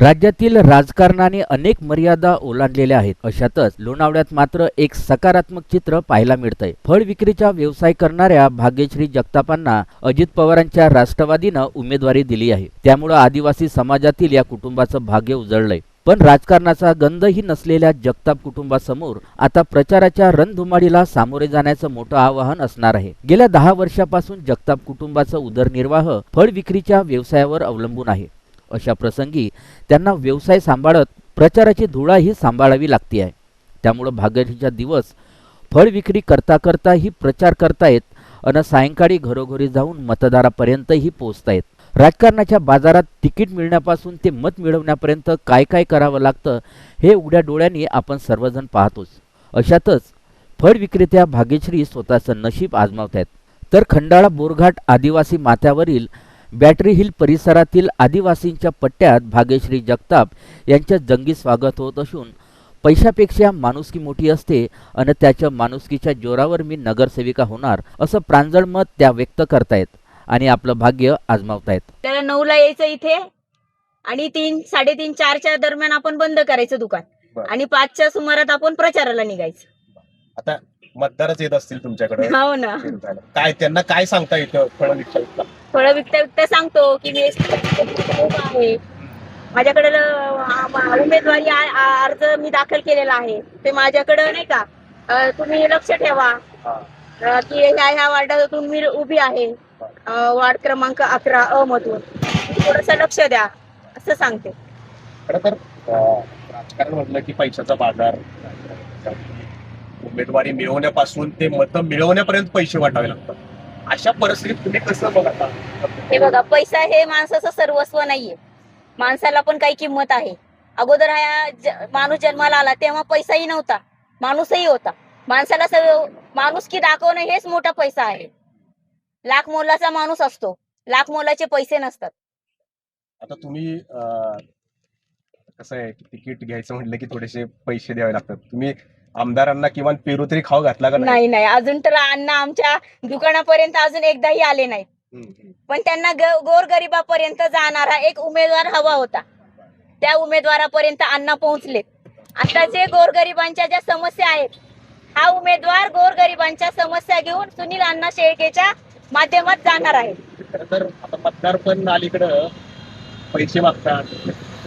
राज्यातील राजकारणाने अनेक मर्यादा ओलांडलेल्या आहेत. अशातच लोणावळ्यात मात्र एक सकारात्मक चित्र पाहायला मिळतंय. फळ विक्रीचा व्यवसाय करणाऱ्या भाग्यश्री जगतापांना अजित पवारांच्या राष्ट्रवादीनं उमेदवारी दिली आहे. त्यामुळं आदिवासी समाजातील या कुटुंबाचं भाग्य उजळलंय. पण राजकारणाचा गंधही नसलेल्या जगताप कुटुंबासमोर आता प्रचाराच्या रणधुमाडीला सामोरे जाण्याचं मोठं आवाहन असणार आहे. गेल्या दहा वर्षापासून जगताप कुटुंबाचं उदरनिर्वाह फळ विक्रीच्या व्यवसायावर अवलंबून आहे. अशा प्रसंगी त्यांना व्यवसाय सांभाळत प्रचाराची धुळाही सांभाळावी लागते आहे. त्यामुळं भाग्यश्रीचा दिवस फळ विक्री करता करता ही प्रचार करतायत अन सायंकाळी घरोघरी जाऊन मतदारापर्यंतही पोहोचतायत राजकारणाच्या बाजारात तिकीट मिळण्यापासून ते मत मिळवण्यापर्यंत काय काय करावं लागतं हे उघड्या डोळ्यांनी आपण सर्वजण पाहतोच. अशातच फळ विक्रेत्या भाग्यश्री स्वतःचं नशीब आजमावत आहेत तर खंडाळा बोरघाट आदिवासी माथ्यावरील बॅटरी हिल परिसरातील आदिवासींच्या पट्ट्यात भाग्यश्री जगताप यांचं जंगी स्वागत होत असून पैशापेक्षा माणुसकी मोठी असते आणि त्याच्या माणुसकीच्या जोरावर मी नगरसेविका होणार असं प्रांजळ मत त्या व्यक्त करतायत आणि आपलं भाग्य आजमावतायत. त्याला नऊला यायचं इथे आणि तीन साडेतीन चारच्या दरम्यान आपण बंद करायचं दुकान. बरं. आणि पाचच्या सुमारात आपण प्रचाराला निघायचं. आता मतदारच येत असतील तुमच्याकडे. हो ना. काय त्यांना काय सांगता येतं फळ फळं विकता विकता सांगतो की मी आहे. माझ्याकडे उमेदवारी अर्ज मी दाखल केलेला आहे. ते माझ्याकडे नाही का? तुम्ही लक्ष ठेवा. की ह्या ह्या वार्डातून मी उभी आहे. वार्ड क्रमांक अकरा अ मधून. थोडस लक्ष द्या. असं सांगते. खरं तर अं, राजकारण म्हटलं की पैशाचा बाजार उमेदवारी मिळवण्यापासून ते मतं मिळवण्यापर्यंत पैसे वाटावे लागतात. अशा परिस्थितीत तुम्ही कसं बघता? हे बघा पैसा हे माणसाचं सर्वस्व नाहीये. माणसाला पण काही किंमत आहे. अगोदर हा माणूस जन्माला आला तेव्हा पैसाही नव्हता. माणूसही होता. माणसाला सगळं माणुसकी दाखवणं हेच मोठा पैसा आहे. लाख मोलाचा माणूस असतो. लाख मोलाचे पैसे नसतात. आता तुम्ही कसं आहे की तिकीट घ्यायचं म्हटलं की थोडेसे पैसे द्यावे लागतात. तुम्ही आमदारांना किमान पेरू तरी खाऊ घातला का नाही? नाही अजून तर अण्णा आमच्या दुकानापर्यंत अजून एकदाही आले हम्म. पण त्यांना ग- गोरगरिबापर्यंत जाणारा एक उमेदवार हवा होता. त्या उमेदवारापर्यंत अण्णा पोहोचले आता जे गोरगरिबांच्या ज्या समस्या आहेत हा उमेदवार गोरगरिबांच्या समस्या घेऊन सुनील अण्णा शेळकेच्या माध्यमात जाणार आहे. खरं तर आता मतदार पण अलीकडं पैसे मागतात.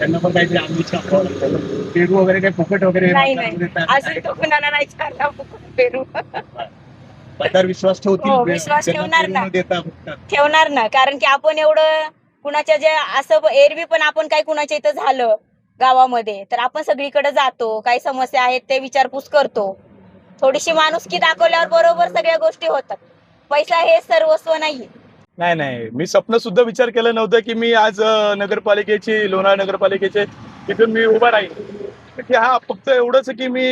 त्यांना पण काहीतरी आम्ही छापावं लागतं. पेरू वगैरे काही फुकट वगैरे नाही, नाही. अजून तो कुणाला नाही पेरू. विश्वास ठेवतील. हो, विश्वास त्यांना ठेवणार पेरू ना. न देता फुकटात. ठेवणार ना. कारण की आपण एवढं कुणाच्या जे असं एरवी पण आपण काही कुणाच्या इथं झालं गावामध्ये तर आपण सगळीकडे जातो. काही समस्या आहेत ते विचारपूस करतो. थोडीशी माणुसकी दाखवल्यावर बरोबर सगळ्या गोष्टी होतात. पैसा हे सर्वस्व नाहीये. नाही नाही. मी स्वप्न सुद्धा विचार केला नव्हता की मी आज नगरपालिकेची लोणावळा नगरपालिकेचे तिथून मी उभा राहील की हा फक्त एवढंच की मी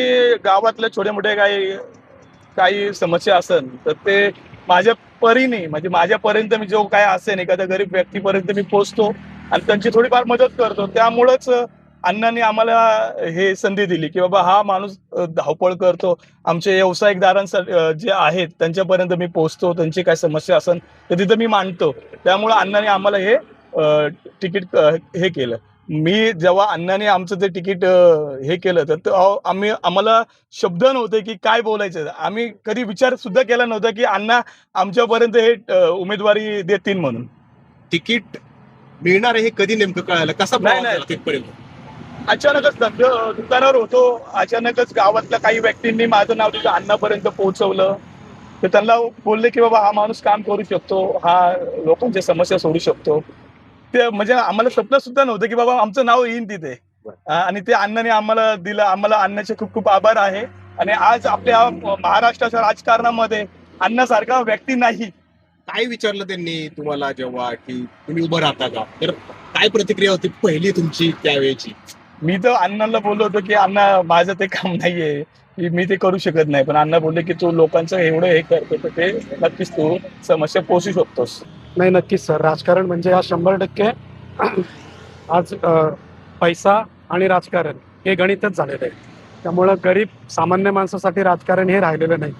गावातल्या छोट्या मोठ्या काही काही समस्या असन तर ते माझ्या परीने म्हणजे माझ्यापर्यंत मी जो काय असेल एखाद्या गरीब व्यक्तीपर्यंत मी पोहोचतो आणि त्यांची थोडीफार मदत करतो. त्यामुळंच अण्णांनी आम्हाला हे संधी दिली की बाबा हा माणूस धावपळ करतो. आमचे व्यावसायिकदारांसाठी जे आहेत त्यांच्यापर्यंत मी पोहोचतो त्यांची काय समस्या असेल तर तिथं मी मांडतो. त्यामुळं अण्णाने आम्हाला हे तिकीट हे केलं. मी जेव्हा अण्णाने आमचं ते तिकीट हे केलं तर आम्ही आम्हाला शब्द नव्हते की काय बोलायचं. आम्ही कधी विचार सुद्धा केला नव्हता की अण्णा आमच्यापर्यंत हे उमेदवारी देतील म्हणून. तिकीट मिळणार हे कधी नेमकं कळालं? कसा नाही. अचानकच धंद दुकानावर होतो. अचानकच गावातल्या काही व्यक्तींनी माझं नाव तिथं अण्णापर्यंत पोहोचवलं. तर त्यांना बोलले की बाबा हा माणूस काम करू शकतो. हा लोकांच्या समस्या सोडू शकतो. ते म्हणजे आम्हाला स्वप्न सुद्धा नव्हतं की बाबा आमचं नाव येईन तिथे. आणि ते अण्णाने आम्हाला दिलं. आम्हाला अण्णाचे खूप खूप आभार आहे. आणि आज आपल्या महाराष्ट्राच्या राजकारणामध्ये अण्णासारखा व्यक्ती नाही. काय विचारलं त्यांनी तुम्हाला जेव्हा की तुम्ही उभं राहता का? तर काय प्रतिक्रिया होती पहिली तुमची त्यावेळेची? मी तर अण्णांना बोललो होतो की अण्णा माझं ते काम नाहीये. मी ते करू शकत नाही. पण अण्णा बोलले की तू लोकांचं एवढं हे करतो तर ते नक्कीच तू समस्या पोचू शकतोस. नाही नक्कीच सर. राजकारण म्हणजे हा शंभर टक्के आज पैसा आणि राजकारण हे गणितच झालेलं आहे. त्यामुळं गरीब सामान्य माणसासाठी राजकारण हे राहिलेलं नाही.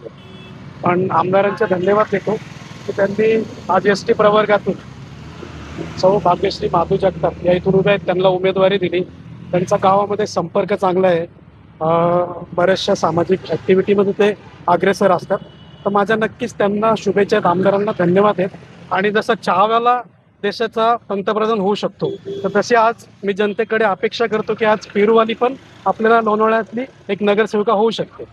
पण आमदारांचे धन्यवाद देतो की त्यांनी आज एस टी प्रवर्गातून सौ भाग्यश्री माधू जगताप या इथून उभ्या आहेत त्यांना उमेदवारी दिली. त्यांचा गावामध्ये संपर्क चांगला आहे. बऱ्याचशा सामाजिक ॲक्टिव्हिटीमध्ये ते अग्रेसर असतात. तर माझ्या नक्कीच त्यांना शुभेच्छा आहेत. आमदारांना धन्यवाद आहेत. आणि जसं चहावाला देशाचा पंतप्रधान होऊ शकतो तर तशी आज मी जनतेकडे अपेक्षा करतो की आज पेरूवाली पण आपल्याला लोणावळ्यातली एक नगरसेविका होऊ शकते.